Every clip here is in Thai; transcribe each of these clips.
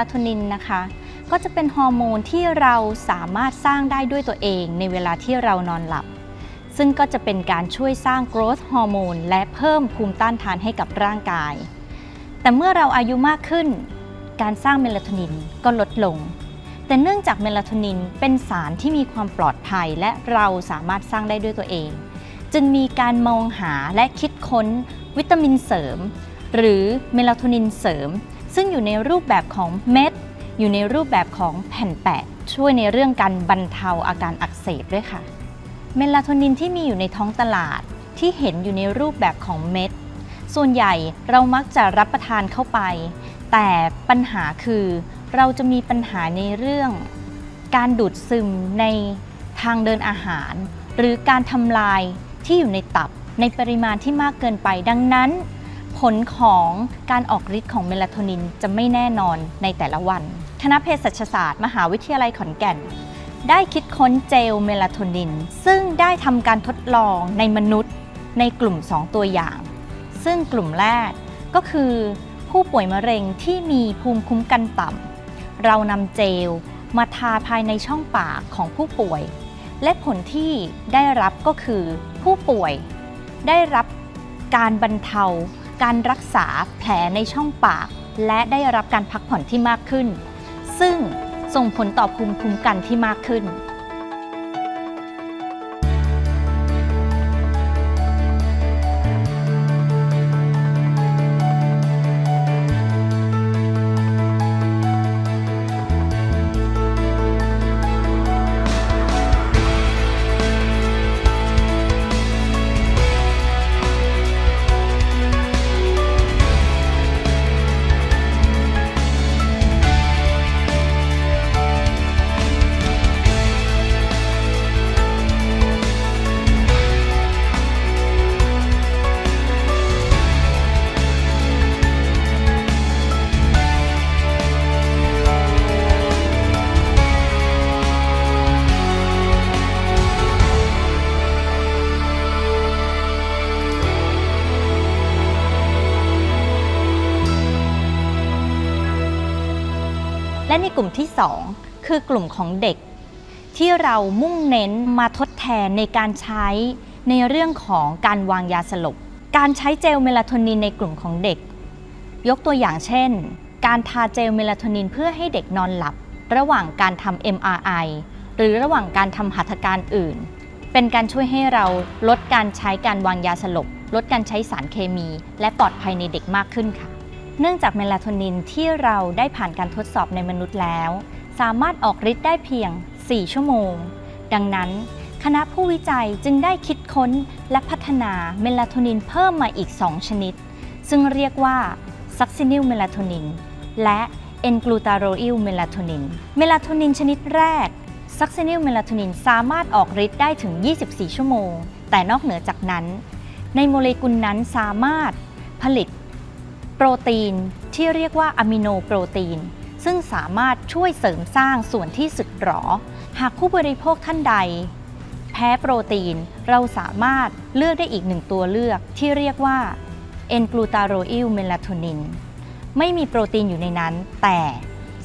โมนเมลาโทนินนะคะ ก็จะเป็นฮอร์โมนที่เราสามารถสร้างได้ด้วยตัวเองในเวลาที่เรานอนหลับ ซึ่งก็จะเป็นการช่วยสร้าง growth ฮอร์โมนและเพิ่มภูมิต้านทานให้กับร่างกาย แต่เมื่อเราอายุมากขึ้น การสร้างเมลาโทนินก็ลดลง แต่เนื่องจากเมลาโทนินเป็นสารที่มีความปลอดภัยและเราสามารถสร้างได้ด้วยตัวเอง จึงมีการมองหาและคิดค้นวิตามินเสริม หรือเมลาโทนินเสริม ซึ่งอยู่ในรูปแบบของเม็ด อยู่ในรูปแบบของแผ่นแปะ ช่วยในเรื่องการบรรเทาอาการอักเสบด้วยค่ะ เมลาโทนินที่มีอยู่ในท้องตลาดที่เห็นอยู่ในรูปแบบของเม็ด ส่วนใหญ่เรามักจะรับประทานเข้าไป แต่ปัญหาคือเราจะมีปัญหาในเรื่องการดูดซึมในทางเดินอาหาร หรือการทำลายที่อยู่ในตับในปริมาณที่มากเกินไปดังนั้น ผลของการออกฤทธิ์ของเมลาโทนินจะไม่แน่นอนในแต่ละวัน คณะเภสัชศาสตร์ มหาวิทยาลัยขอนแก่น ได้คิดค้นเจลเมลาโทนิน ซึ่งได้ทำการทดลองในมนุษย์ในกลุ่ม 2 ตัวอย่าง ซึ่งกลุ่มแรกก็คือผู้ป่วยมะเร็งที่มีภูมิคุ้มกันต่ำ เรานำเจลมาทาภายในช่องปากของผู้ป่วย และผลที่ได้รับก็คือผู้ป่วยได้รับการบรรเทา การรักษาแผลในช่องปาก และได้รับการพักผ่อนที่มากขึ้น ซึ่งส่งผลต่อภูมิคุ้มกันที่มากขึ้น และในกลุ่มที่ 2 คือกลุ่มของเด็ก ที่เรามุ่งเน้นมาทดแทนในการใช้ในเรื่องของการวางยาสลบ การใช้เจลเมลาโทนินในกลุ่มของเด็ก ยกตัวอย่างเช่น การทาเจลเมลาโทนินเพื่อให้เด็กนอนหลับ ระหว่างการทำ MRI หรือระหว่างการทำหัตถการอื่น เป็นการช่วยให้เราลดการใช้การวางยาสลบ ลดการใช้สารเคมี และปลอดภัยในเด็กมากขึ้นค่ะ เนื่องจากเมลาโทนินที่เราได้ผ่านการทดสอบในมนุษย์แล้ว สามารถออกฤทธิ์ได้เพียง 4 ชั่วโมง ดังนั้น คณะผู้วิจัยจึงได้คิดค้นและพัฒนาเมลาโทนินเพิ่มมาอีก 2 ชนิด ซึ่งเรียกว่าซักซินิลเมลาโทนินและเอนกลูตาโรอิลเมลาโทนิน เมลาโทนินชนิดแรกซักซินิลเมลาโทนินสามารถออกฤทธิ์ได้ถึง 24 ชั่วโมง แต่นอกเหนือจากนั้น ในโมเลกุลนั้นสามารถผลิต โปรตีนที่เรียกว่าอะมิโนโปรตีน ซึ่งสามารถช่วยเสริมสร้างส่วนที่สึกหรอ หากผู้บริโภคท่านใด แพ้โปรตีนเราสามารถเลือกได้อีกหนึ่งตัวเลือกที่เรียกว่าเอนกลูตาโรอิลเมลาโทนินไม่มีโปรตีนอยู่ในนั้น แต่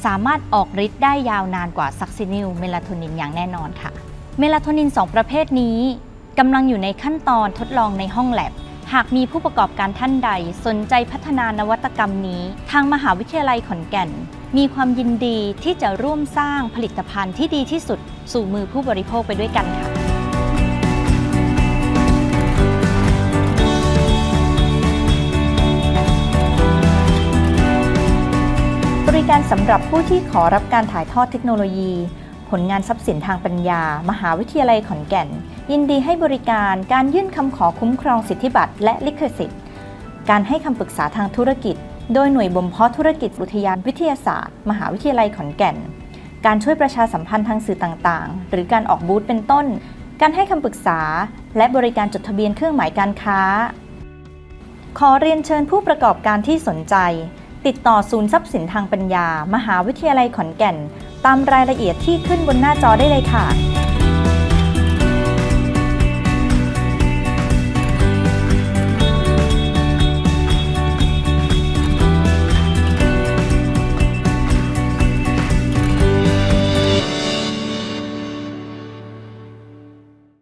สามารถออกฤทธิ์ได้ยาวนานกว่าซักซินิลเมลาโทนินอย่างแน่นอนค่ะ เมลาโทนิน 2 ประเภทนี้กำลังอยู่ในขั้นตอนทดลองในห้องแลบ หากมีผู้ประกอบการท่านใดสนใจพัฒนานวัตกรรมนี้ ทางมหาวิทยาลัยขอนแก่น มีความยินดีที่จะร่วมสร้างผลิตภัณฑ์ที่ดีที่สุด สู่มือผู้บริโภคไปด้วยกันค่ะบริการสำหรับผู้ที่ขอรับการถ่ายทอดเทคโนโลยี ผลงานทรัพย์สินทางปัญญา มหาวิทยาลัยขอนแก่น ยินดีให้บริการการยื่นคำขอคุ้มครองสิทธิบัตรและลิขสิทธิ์ การให้คำปรึกษาทางธุรกิจ โดยหน่วยบ่มเพาะธุรกิจอุทยานวิทยาศาสตร์ มหาวิทยาลัยขอนแก่น การช่วยประชาสัมพันธ์ทางสื่อต่างๆ หรือการออกบูธเป็นต้น การให้คำปรึกษา และบริการจดทะเบียนเครื่องหมายการค้า ขอเรียนเชิญผู้ประกอบการที่สนใจ ติดต่อศูนย์ทรัพย์สินทางปัญญา มหาวิทยาลัยขอนแก่น ตามรายละเอียดที่ขึ้นบนหน้าจอได้เลยค่ะ